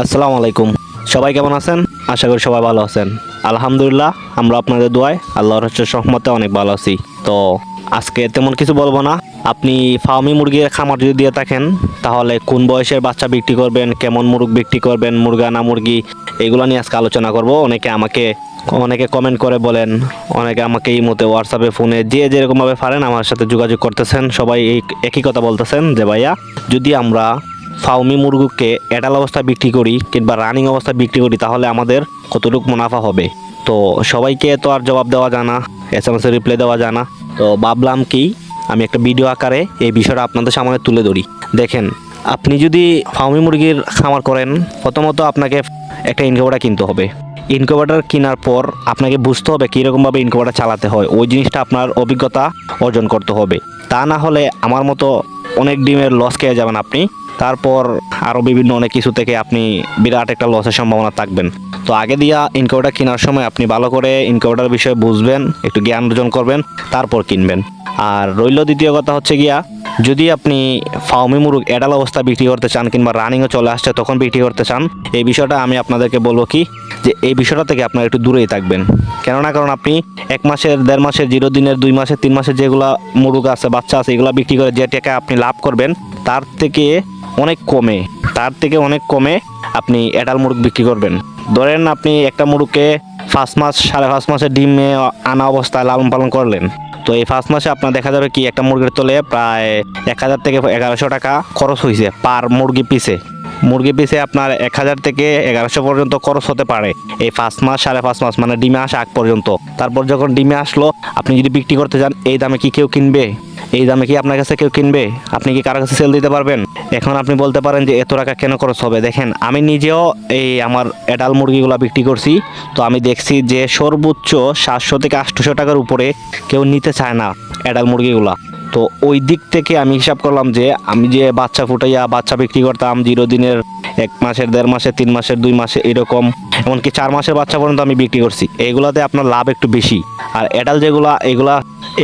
আসসালামু আলাইকুম। সবাই কেমন আছেন? আশা করি সবাই ভালো আছেন। আলহামদুলিল্লাহ, আমরা আপনাদের দোয়ায় আল্লাহর সহমতে অনেক ভালো আছি। তো আজকে তেমন কিছু বলব না। আপনি ফার্মি মুরগির খামার যদি দিয়ে থাকেন, তাহলে কোন বয়সের বাচ্চা বিক্রি করবেন, কেমন মুরগ বিক্রি করবেন মুরগা না মুরগি, এগুলো নিয়ে আজকে আলোচনা করব। অনেকে আমাকে, অনেকে কমেন্ট করে বলেন, অনেকে আমাকে এই মতে হোয়াটসঅ্যাপে ফোনে যে যেরকমভাবে পারেন, আমার সাথে যোগাযোগ করতেছেন। সবাই একই কথা বলতেছেন যে, ভাইয়া, যদি আমরা ফাউমি মুরগুকে এডাল অবস্থা বিক্রি করি কিংবা রানিং অবস্থা বিক্রি করি, তাহলে আমাদের কতটুকু মুনাফা হবে? তো সবাইকে তো আর জবাব দেওয়া জানা এস এম এস রিপ্লাই দেওয়া জানা তো ভাবলাম কি, আমি একটা ভিডিও আকারে এই বিষয়টা আপনাদের সামনে তুলে ধরি। দেখেন, আপনি যদি ফাউমি মুরগির খামার করেন, প্রথমত আপনাকে একটা ইনকিউবেটার কিনতে হবে। ইনকিউবেটার কেনার পর আপনাকে বুঝতে হবে কীরকমভাবে ইনকিউবেটার চালাতে হয়। ওই জিনিসটা আপনার অভিজ্ঞতা অর্জন করতে হবে। তা না হলে আমার মতো অনেক ডিমের লস খেয়ে যাবেন আপনি। তারপর আরও বিভিন্ন অনেক কিছু থেকে আপনি বিরাট একটা লসের সম্ভাবনা থাকবেন। তো আগে দিয়া ইনকিউবেটার কেনার সময় আপনি ভালো করে ইনকিউবেটার বিষয়ে বুঝবেন, একটু জ্ঞান অর্জন করবেন, তারপর কিনবেন। আর রইল দ্বিতীয় কথা হচ্ছে গিয়া, যদি আপনি ফাউমি মুরগ এডাল অবস্থা বিক্রি করতে চান কিংবা রানিংও চলে আসছে, তখন বিক্রি করতে চান, এই বিষয়টা আমি আপনাদেরকে বলব কি, যে এই বিষয়টা থেকে আপনারা একটু দূরেই থাকবেন। কেননা কারণ আপনি এক মাসের, দেড় মাসের, জিরো দিনের, দুই মাসের, তিন মাসের যেগুলো মুরগ আছে, বাচ্চা আছে, এগুলো বিক্রি করে যে টাকা আপনি লাভ করবেন, তার থেকে অনেক কমে, তার থেকে অনেক কমে আপনি এডাল মুরগ বিক্রি করবেন। ধরেন আপনি একটা মুরগকে ফার্স্ট মাস, সাড়ে পাঁচ মাসে ডিমে আনা অবস্থায় লালন পালন করলেন, তো এই ফার্স্ট মাসে আপনার দেখা যাবে কি একটা মুরগির তলে প্রায় এক হাজার থেকে এগারোশো টাকা খরচ হয়েছে পার মুরগি পিসে। মুরগি পিসে আপনার এক হাজার থেকে এগারোশো পর্যন্ত খরচ হতে পারে এই পাঁচ মাস, সাড়ে পাঁচ মাস মানে ডিমে আসা আগ পর্যন্ত। তারপর যখন ডিমে আসলো, আপনি যদি বিক্রি করতে চান, এই দামে কি কেউ কিনবে? এই দামে কি আপনার কাছে কেউ কিনবে? আপনি কি কারও কাছে সেল দিতে পারবেন? এখন আপনি বলতে পারেন যে, এত টাকা কেন খরচ হবে? দেখেন, আমি নিজেও এই আমার এডাল মুরগিগুলো বিক্রি করছি। তো আমি দেখছি যে, সর্বোচ্চ সাতশো থেকে আটশোশো টাকার উপরে কেউ নিতে চায় না এডাল মুরগিগুলা। তো ওই দিক থেকে আমি হিসাব করলাম যে, আমি যে বাচ্চা ফুটাইয়া বাচ্চা বিক্রি করতাম জিরো দিনের এক মাসের, দেড় মাসের, তিন মাসের, দুই মাসে এরকম, এমনকি চার মাসের বাচ্চা পর্যন্ত আমি বিক্রি করছি। এইগুলাতে আপনার লাভ একটু বেশি। আর অ্যাডাল যেগুলা, এগুলা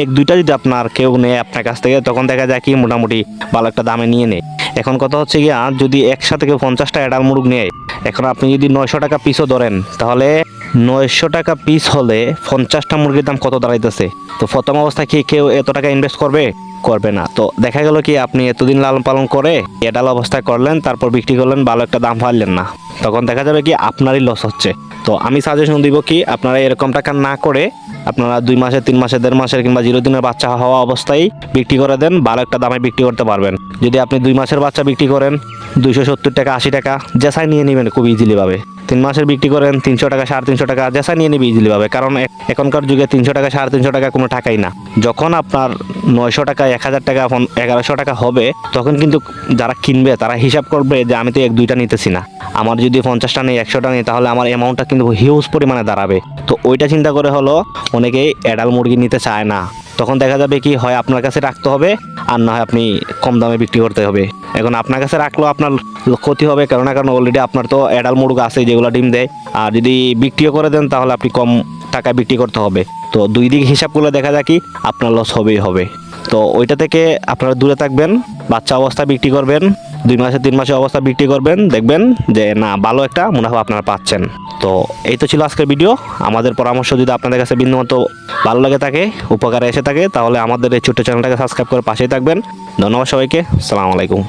এক, দুইটা যদি আপনার কেউ নেয় আপনার কাছ থেকে, তখন দেখা যায় কি মোটামুটি ভালো একটা দামে নিয়ে নেয়। এখন কথা হচ্ছে গিয়া, যদি একসাথে কেউ পঞ্চাশটা অ্যাডাল মুরগ নেয়, এখন আপনি যদি নয়শো টাকা পিসও ধরেন, তাহলে নয়শো টাকা পিস হলে পঞ্চাশটা মুরগির দাম কত দাঁড়াইতেছে? তো প্রথম অবস্থায় কি কেউ এত টাকা ইনভেস্ট করবে? করবে না। তো দেখা গেল কি আপনি এতদিন লালন পালন করে এডাল অবস্থায় করলেন, তারপর বিক্রি করলেন, ভালো একটা দাম পারলেন না। তখন দেখা যাবে কি আপনারই লস হচ্ছে। তো আমি সাজেশন দিব কি আপনারা এরকম টাকা না করে আপনারা দুই মাসের তিন মাসের দেড় মাসের কিংবা জিরো দিনের বাচ্চা হওয়া অবস্থায় বিক্রি করে দেন, ভালো একটা দামে বিক্রি করতে পারবেন। যদি আপনি দুই মাসের বাচ্চা বিক্রি করেন দুইশো সত্তর টাকা, আশি টাকা জেসাই নিয়ে নেবেন খুব ইজিলিভাবে তিন মাসের বিক্রি করেন তিনশো টাকা, সাড়ে তিনশো টাকা জেসা নিয়ে নেবে ইজিলিভাবে কারণ এখনকার যুগে তিনশো টাকা, সাড়ে তিনশো টাকা কোনো টাকাই না। যখন আপনার নয়শো টাকা, এক হাজার টাকা এগারোশো টাকা হবে, তখন কিন্তু যারা কিনবে, তারা হিসাব করবে যে আমি তো এক, দুইটা নিতেছি না। আমার যদি পঞ্চাশটা নেই, একশোটা নেই, তাহলে আমার অ্যামাউন্টটা কিন্তু হিউজ পরিমাণে দাঁড়াবে। তো ওইটা চিন্তা করে হলো, অনেকেই অ্যাডাল মুরগি নিতে চায় না। তখন দেখা যাবে কি হয় আপনার কাছে রাখতে হবে আর না হয় আপনি কম দামে বিক্রি করতে হবে। এখন আপনার কাছে রাখলেও আপনার ক্ষতি হবে কারণ কারণ অলরেডি আপনার তো অ্যাডাল মুরগ আছে, যেগুলো ডিম দেয়। আর যদি বিক্রিও করে দেন, তাহলে আপনি কম টাকায় বিক্রি করতে হবে। তো দুই দিক হিসাব করলে দেখা যায় কি আপনার লস হবেই হবে। তো ওইটা থেকে আপনারা দূরে থাকবেন, বাচ্চা অবস্থা বিক্রি করবেন, দুই মাসে তিন মাসে অবস্থা বিক্রি করবেন, দেখবেন যে না, ভালো একটা মুনাফা আপনারা পাচ্ছেন। তো এই তো ছিল আজকের ভিডিও। আমাদের পরামর্শ যদি আপনাদের কাছে বিন্দুমতো ভালো লাগে থাকে, উপকারে এসে থাকে, তাহলে আমাদের এই ছোট্ট চ্যানেলটাকে সাবস্ক্রাইব করে পাশেই থাকবেন। ধন্যবাদ সবাইকে। সালাম আলাইকুম।